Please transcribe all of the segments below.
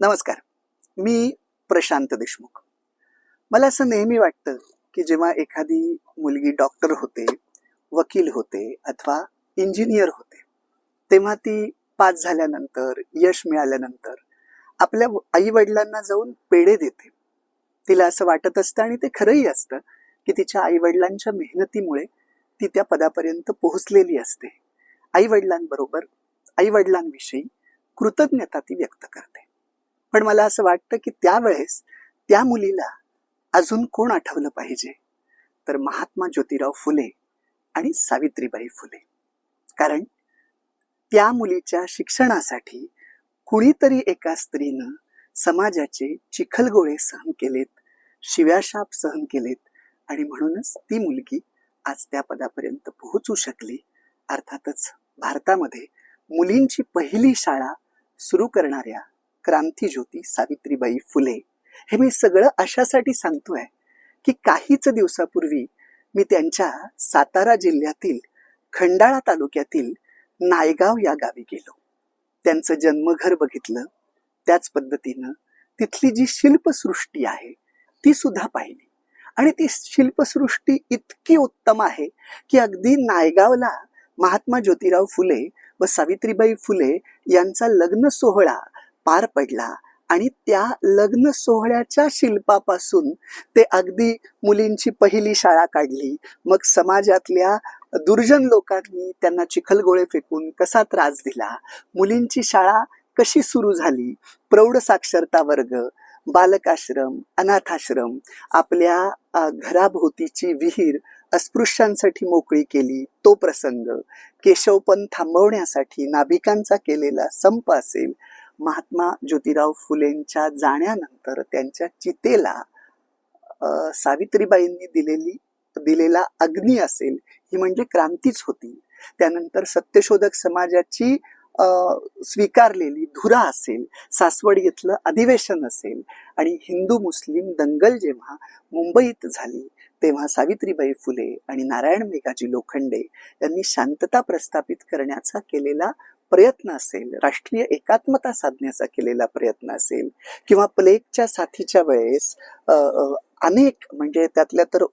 नमस्कार. मी प्रशांत देशमुख. मला असं नेहमी वाटतं की जेव्हा एखादी मुलगी डॉक्टर होते वकील होते अथवा इंजिनियर होते तेव्हा ती पास झाल्यानंतर यश मिळाल्यानंतर आपल्या आई वडिलांना जाऊन पेढे देते. तिला असं वाटत असतं आणि ते खरंही असतं की तिच्या आई वडिलांच्या मेहनतीमुळे ती त्या पदापर्यंत पोहोचलेली असते. आई वडिलांबरोबर आई वडिलांविषयी कृतज्ञता ती व्यक्त करते. पण मला असं वाटतं की त्यावेळेस त्या मुलीला अजून कोण आठवलं पाहिजे? तर महात्मा ज्योतिराव फुले आणि सावित्रीबाई फुले. कारण त्या मुलीच्या शिक्षणासाठी कुणीतरी एका स्त्रीनं समाजाचे चिखलगोळे सहन केलेत शिव्याशाप सहन केलेत आणि म्हणूनच ती मुलगी आज त्या पदापर्यंत पोहोचू शकली. अर्थातच भारतामध्ये मुलींची पहिली शाळा सुरू करणाऱ्या क्रांतीज्योती सावित्रीबाई फुले. हे मी सगळं अशासाठी सांगतोय की काहीच दिवसापूर्वी मी त्यांच्या सातारा जिल्ह्यातील खंडाळा तालुक्यातील नायगाव या गावी गेलो. त्यांचं जन्मघर बघितलं. त्याच पद्धतीनं तिथली जी शिल्पसृष्टी आहे ती सुद्धा पाहिली. आणि ती शिल्पसृष्टी इतकी उत्तम आहे की अगदी नायगावला महात्मा ज्योतिराव फुले व सावित्रीबाई फुले यांचा लग्न सोहळा पार पडला आणि त्या लग्न सोहळ्याच्या शिल्पापासून ते अगदी मुलींची पहिली शाळा काढली. मग समाजातल्या दुर्जन लोकांनी त्यांना चिखलगोळे फेकून कसा त्रास दिला? मुलींची शाळा कशी सुरू झाली? प्रौढ साक्षरता वर्ग बालकाश्रम अनाथाश्रम आपल्या घराभोवतीची विहीर अस्पृश्यांसाठी मोकळी केली तो प्रसंग. केशवपण थांबवण्यासाठी नाभिकांचा केलेला संप असेल महात्मा ज्योतिराव फुलेंच्या जाण्यानंतर त्यांच्या चितेला सावित्रीबाईंनी दिलेली दिलेला अग्नी असेल ही म्हणजे क्रांतीच होती. त्यानंतर सत्यशोधक समाजाची स्वीकारलेली धुरा असेल सासवड इथलं अधिवेशन असेल आणि हिंदू मुस्लिम दंगल जेव्हा मुंबईत झाली तेव्हा सावित्रीबाई फुले आणि नारायण मेघाजी लोखंडे यांनी शांतता प्रस्थापित करण्याचा केलेला प्रयत्न असेल राष्ट्रीय एकात्मता साधण्याचा केलेला प्रयत्न असेल किंवा प्लेगच्या साथीच्या वेळेस अनेक म्हणजे त्यातल्या तर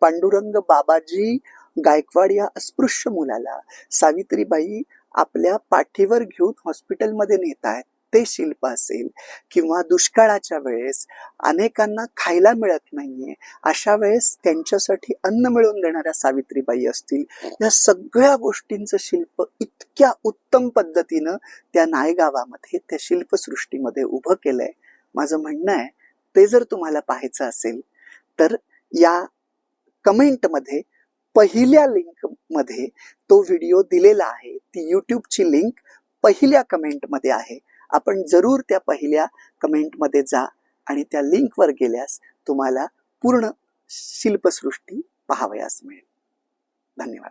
पांडुरंग बाबाजी गायकवाड या अस्पृश्य मुलाला सावित्रीबाई आपल्या पाठीवर घेऊन हॉस्पिटलमध्ये नेत आहेत. ते शिल्प असेल किंवा दुष्काळाच्या वेळेस अनेकांना खायला मिळत नाहीये अशा वेळेस त्यांच्यासाठी अन्न मिळवून देणाऱ्या सावित्रीबाई असतील. या सगळ्या गोष्टींचं शिल्प इतक्या उत्तम पद्धतीनं त्या नायगावामध्ये त्या शिल्पसृष्टीमध्ये उभं केलंय. माझं म्हणणं आहे ते जर तुम्हाला पाहायचं असेल तर या कमेंटमध्ये पहिल्या लिंकमध्ये तो व्हिडिओ दिलेला आहे. ती युट्यूबची लिंक पहिल्या कमेंटमध्ये आहे. आपण जरूर त्या पहिल्या कमेंटमध्ये जा आणि त्या लिंकवर गेल्यास तुम्हाला पूर्ण शिल्पसृष्टी पाहावयास मिळेल. धन्यवाद.